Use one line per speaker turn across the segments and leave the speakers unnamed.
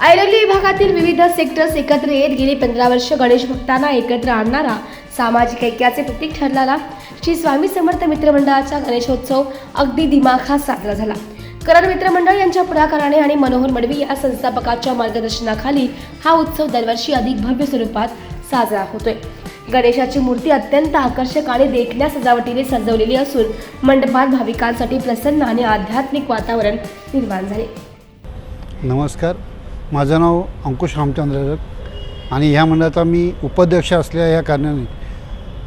संस्थापकातील विविध सेक्टर्स एकत्र येत गेली. पंधरा वर्ष गणेश भक्तांना एकत्र आणणारा सामाजिक ऐक्याचे प्रतीक ठरलेला श्री स्वामी समर्थ मित्रमंडळाचा गणेशोत्सव अगदी दिमाखात साजरा झाला. करण मित्रमंडळ यांच्या पुढाकाराने आणि मनोहर मडवी या संस्थापकाच्या मार्गदर्शनाखाली हा उत्सव दरवर्षी अधिक भव्य स्वरूपात साजरा होतोय. गणेशाची मूर्ती अत्यंत आकर्षक आणि देखण्या सजावटीने सजवलेली असून मंडपात भाविकांसाठी प्रसन्न आणि आध्यात्मिक वातावरण निर्माण झाले.
नमस्कार. माझं नाव अंकुश रामचंद्र आणि ह्या मंडळाचा मी उपाध्यक्ष असल्या या कारणाने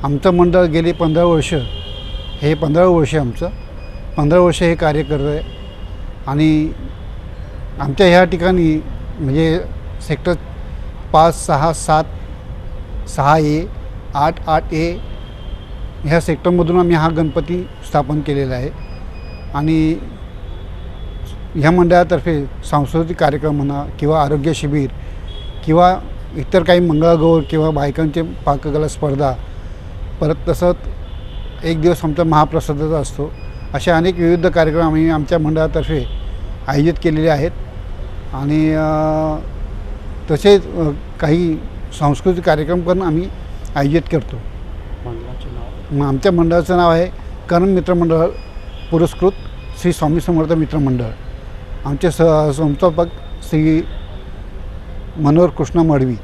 आमचं मंडळ गेली पंधरा वर्ष. हे पंधरा वर्ष आमचं. पंधरा वर्ष हे कार्य करत आहे. आणि आमच्या ह्या ठिकाणी म्हणजे सेक्टर पाच सहा सात सहा ए आठ आठ ए ह्या सेक्टरमधून आम्ही हा गणपती स्थापन केलेला आहे. आणि ह्या मंडळातर्फे सांस्कृतिक कार्यक्रम म्हणा किंवा आरोग्य शिबिर किंवा इतर काही मंगळागौर किंवा बायकांचे पाककला स्पर्धा परत तसंच एक दिवस आमचा महाप्रसादाचा असतो. असे अनेक विविध कार्यक्रम आम्ही आमच्या मंडळातर्फे आयोजित केलेले आहेत. आणि तसेच काही सांस्कृतिक कार्यक्रम पण आम्ही आयोजित करतो. मग आमच्या मंडळाचं नाव आहे करण मित्रमंडळ पुरस्कृत श्री स्वामी समर्थ मित्रमंडळ आमचे स संस्थापक श्री मनोहर कृष्ण मडवी.